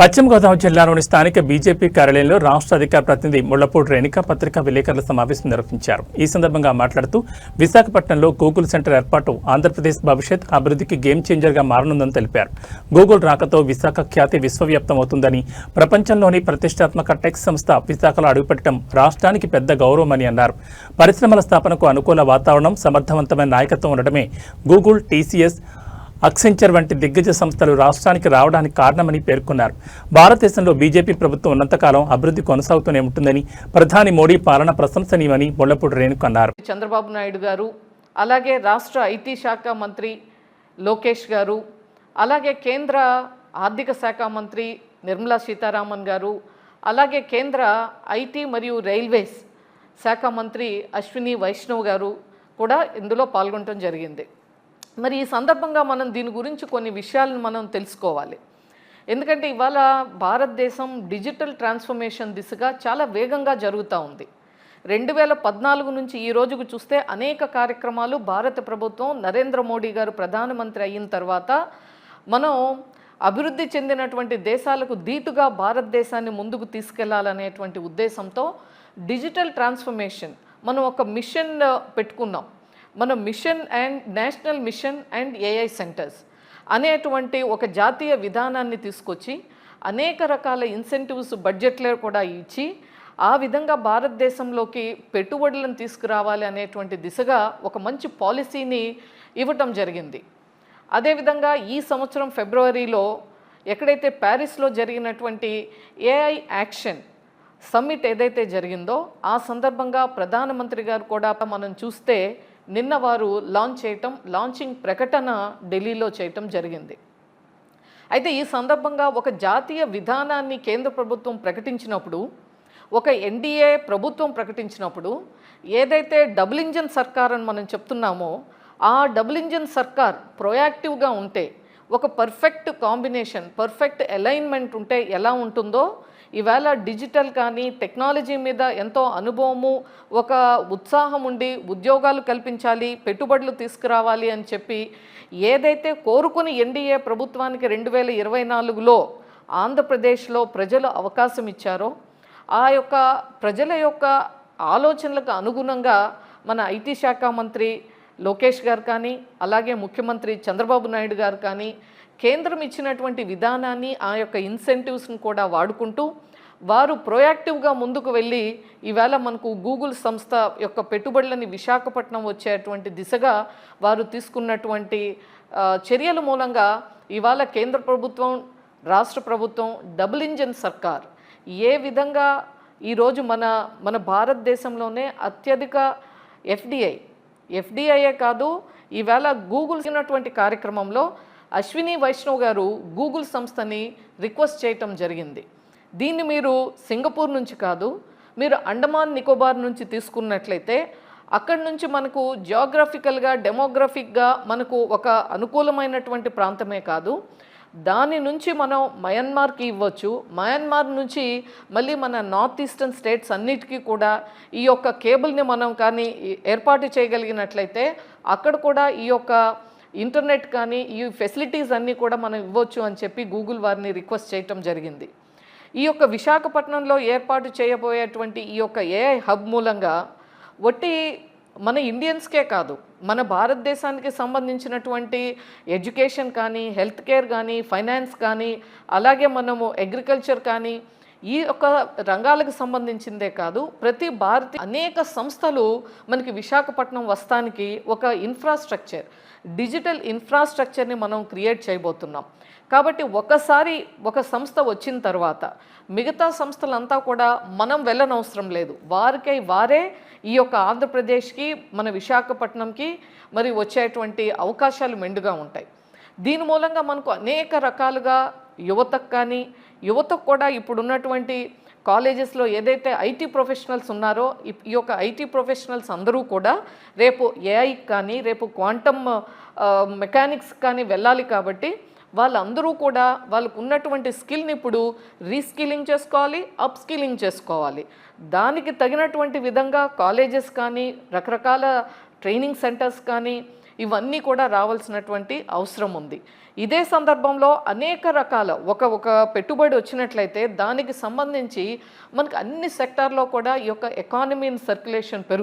పశ్చిమ గోదావరి జిల్లాలోని స్థానిక బీజేపీ కార్యాలయంలో రాష్ట్ర అధికార ప్రతినిధి ముళ్ళపూడి రేణుక పత్రికా విలేకరుల సమావేశం నిర్వహించారు. ఈ సందర్భంగా మాట్లాడుతూ విశాఖపట్నంలో గూగుల్ సెంటర్ ఏర్పాటు ఆంధ్రప్రదేశ్ భవిష్యత్ అభివృద్ధికి గేమ్ చేంజర్గా మారనుందని తెలిపారు. గూగుల్ రాకతో విశాఖ ఖ్యాతి విశ్వవ్యాప్తమవుతుందని ప్రపంచంలోని ప్రతిష్టాత్మక టెక్ సంస్థ విశాఖలో అడుగుపెట్టడం రాష్ట్రానికి పెద్ద గౌరవమని అన్నారు. పరిశ్రమల స్థాపనకు అనుకూల వాతావరణం సమర్థవంతమైన నాయకత్వం ఉండడమే గూగుల్ టీసీఎస్ అక్సెంచర్ వంటి దిగ్గజ సంస్థలు రాష్ట్రానికి రావడానికి కారణమని పేర్కొన్నారు. భారతదేశంలో బీజేపీ ప్రభుత్వం ఉన్నంతకాలం అభివృద్ధి కొనసాగుతూనే ఉంటుందని ప్రధాని మోడీ పాలన ప్రశంసనీయమని బొల్లపూడి రేణుకు అన్నారు. చంద్రబాబు నాయుడు గారు అలాగే రాష్ట్ర ఐటీ శాఖ మంత్రి లోకేష్ గారు అలాగే కేంద్ర ఆర్థిక శాఖ మంత్రి నిర్మలా సీతారామన్ గారు అలాగే కేంద్ర ఐటీ మరియు రైల్వేస్ శాఖ మంత్రి అశ్విని వైష్ణవ్ గారు కూడా ఇందులో పాల్గొనడం జరిగింది. మరి ఈ సందర్భంగా మనం దీని గురించి కొన్ని విషయాలను మనం తెలుసుకోవాలి. ఎందుకంటే ఇవాళ భారతదేశం డిజిటల్ ట్రాన్స్ఫర్మేషన్ దిశగా చాలా వేగంగా జరుగుతూ ఉంది. రెండు వేల పద్నాలుగు నుంచి ఈ రోజుకు చూస్తే అనేక కార్యక్రమాలు భారత ప్రభుత్వం నరేంద్ర మోడీ గారు ప్రధానమంత్రి అయిన తర్వాత మనం అభివృద్ధి చెందినటువంటి దేశాలకు ధీటుగా భారతదేశాన్ని ముందుకు తీసుకెళ్ళాలనేటువంటి ఉద్దేశంతో డిజిటల్ ట్రాన్స్ఫర్మేషన్ మనం ఒక మిషన్ పెట్టుకున్నాం. మనం mission and national mission and AI centres అనేటువంటి ఒక జాతీయ విధానాన్ని తీసుకొచ్చి అనేక రకాల ఇన్సెంటివ్స్ బడ్జెట్లో కూడా ఇచ్చి ఆ విధంగా భారతదేశంలోకి పెట్టుబడులను తీసుకురావాలి అనేటువంటి దిశగా ఒక మంచి పాలసీని ఇవ్వటం జరిగింది. అదేవిధంగా ఈ సంవత్సరం ఫిబ్రవరిలో ఎక్కడైతే ప్యారిస్లో జరిగినటువంటి ఏఐ యాక్షన్ సమ్మిట్ ఏదైతే జరిగిందో ఆ సందర్భంగా ప్రధానమంత్రి గారు కూడా మనం చూస్తే నిన్న వారు లాంచ్ చేయటం లాంచింగ్ ప్రకటన ఢిల్లీలో చేయటం జరిగింది. అయితే ఈ సందర్భంగా ఒక జాతీయ విధానాన్ని కేంద్ర ప్రభుత్వం ప్రకటించినప్పుడు ఒక ఎన్డీఏ ప్రభుత్వం ప్రకటించినప్పుడు ఏదైతే డబుల్ ఇంజన్ సర్కార్ అని మనం చెప్తున్నామో ఆ డబుల్ ఇంజన్ సర్కార్ ప్రొయాక్టివ్గా ఉంటే ఒక పర్ఫెక్ట్ కాంబినేషన్ పర్ఫెక్ట్ అలైన్మెంట్ ఉంటే ఎలా ఉంటుందో ఇవాళ డిజిటల్ కానీ టెక్నాలజీ మీద ఎంతో అనుభవము ఒక ఉత్సాహం ఉండి ఉద్యోగాలు కల్పించాలి పెట్టుబడులు తీసుకురావాలి అని చెప్పి ఏదైతే కోరుకుని ఎన్డీఏ ప్రభుత్వానికి రెండు వేల ఇరవై నాలుగులో ఆంధ్రప్రదేశ్లో ప్రజలు అవకాశం ఇచ్చారో ఆ యొక్క ప్రజల యొక్క ఆలోచనలకు అనుగుణంగా మన ఐటీ శాఖ మంత్రి లోకేష్ గారు కానీ అలాగే ముఖ్యమంత్రి చంద్రబాబు నాయుడు గారు కానీ కేంద్రం ఇచ్చినటువంటి విధానాన్ని ఆ యొక్క ఇన్సెంటివ్స్ని కూడా వాడుకుంటూ వారు ప్రొయాక్టివ్గా ముందుకు వెళ్ళి ఈవేళ మనకు గూగుల్ సంస్థ యొక్క పెట్టుబడులని విశాఖపట్నం వచ్చేటువంటి దిశగా వారు తీసుకున్నటువంటి చర్యల మూలంగా ఇవాళ కేంద్ర ప్రభుత్వం రాష్ట్ర ప్రభుత్వం డబుల్ ఇంజన్ సర్కార్ ఏ విధంగా ఈరోజు మన మన భారతదేశంలోనే అత్యధిక ఎఫ్డిఐ ఎఫ్డిఐఏ కాదు ఈవేళ గూగుల్ ఉన్నటువంటి కార్యక్రమంలో అశ్విని వైష్ణవ్ గారు గూగుల్ సంస్థని రిక్వెస్ట్ చేయటం జరిగింది. దీన్ని మీరు సింగపూర్ నుంచి కాదు మీరు అండమాన్ నికోబార్ నుంచి తీసుకున్నట్లయితే అక్కడి నుంచి మనకు జియోగ్రఫికల్గా డెమోగ్రఫిక్గా మనకు ఒక అనుకూలమైనటువంటి ప్రాంతమే కాదు. దాని నుంచి మనం మయన్మార్కి ఇవ్వచ్చు. మయన్మార్ నుంచి మళ్ళీ మన నార్త్ ఈస్టర్న్ స్టేట్స్ అన్నిటికీ కూడా ఈ యొక్క కేబుల్ని మనం కానీ ఏర్పాటు చేయగలిగినట్లయితే అక్కడ కూడా ఈ యొక్క ఇంటర్నెట్ కానీ ఈ ఫెసిలిటీస్ అన్నీ కూడా మనం ఇవ్వచ్చు అని చెప్పి గూగుల్ వారిని రిక్వెస్ట్ చేయటం జరిగింది. ఈ యొక్క విశాఖపట్నంలో ఏర్పాటు చేయబోయేటువంటి ఈ యొక్క ఏఐ హబ్ మూలంగా ఒట్టి మన ఇండియన్స్కే కాదు మన భారతదేశానికి సంబంధించినటువంటి ఎడ్యుకేషన్ కానీ హెల్త్ కేర్ కానీ ఫైనాన్స్ కానీ అలాగే మనము అగ్రికల్చర్ కానీ ఈ యొక్క రంగాలకు సంబంధించిందే కాదు ప్రతి భారతీయ అనేక సంస్థలు మనకి విశాఖపట్నం వస్తానికి ఒక ఇన్ఫ్రాస్ట్రక్చర్ డిజిటల్ ఇన్ఫ్రాస్ట్రక్చర్ని మనం క్రియేట్ చేయబోతున్నాం. కాబట్టి ఒకసారి ఒక సంస్థ వచ్చిన తర్వాత మిగతా సంస్థలంతా కూడా మనం వెళ్ళనవసరం లేదు. వారికై వారే ఈ యొక్క ఆంధ్రప్రదేశ్కి మన విశాఖపట్నంకి మరి వచ్చేటువంటి అవకాశాలు మెండుగా ఉంటాయి. దీని మూలంగా మనకు అనేక రకాలుగా యువతకు కానీ యువతకు కూడా ఇప్పుడున్నటువంటి కాలేజెస్లో ఏదైతే ఐటీ ప్రొఫెషనల్స్ ఉన్నారో ఈ- యొక్క ఐటీ ప్రొఫెషనల్స్ అందరూ కూడా రేపు ఏఐ కానీ రేపు క్వాంటమ్ మెకానిక్స్ కానీ వెళ్ళాలి కాబట్టి వాళ్ళందరూ కూడా వాళ్ళకు ఉన్నటువంటి స్కిల్ని ఇప్పుడు రీస్కిల్లింగ్ చేసుకోవాలి అప్ స్కిల్లింగ్ చేసుకోవాలి. దానికి తగినటువంటి విధంగా కాలేజెస్ కానీ రకరకాల ట్రైనింగ్ సెంటర్స్ కానీ ఇవన్నీ కూడా రావాల్సినటువంటి అవసరం ఉంది. ఇదే సందర్భంలో అనేక రకాల ఒక ఒక పెట్టుబడి వచ్చినట్లయితే దానికి సంబంధించి మనకు అన్ని సెక్టార్లో కూడా ఈ యొక్క ఎకానమీ సర్క్యులేషన్ పెరుగుతుంది.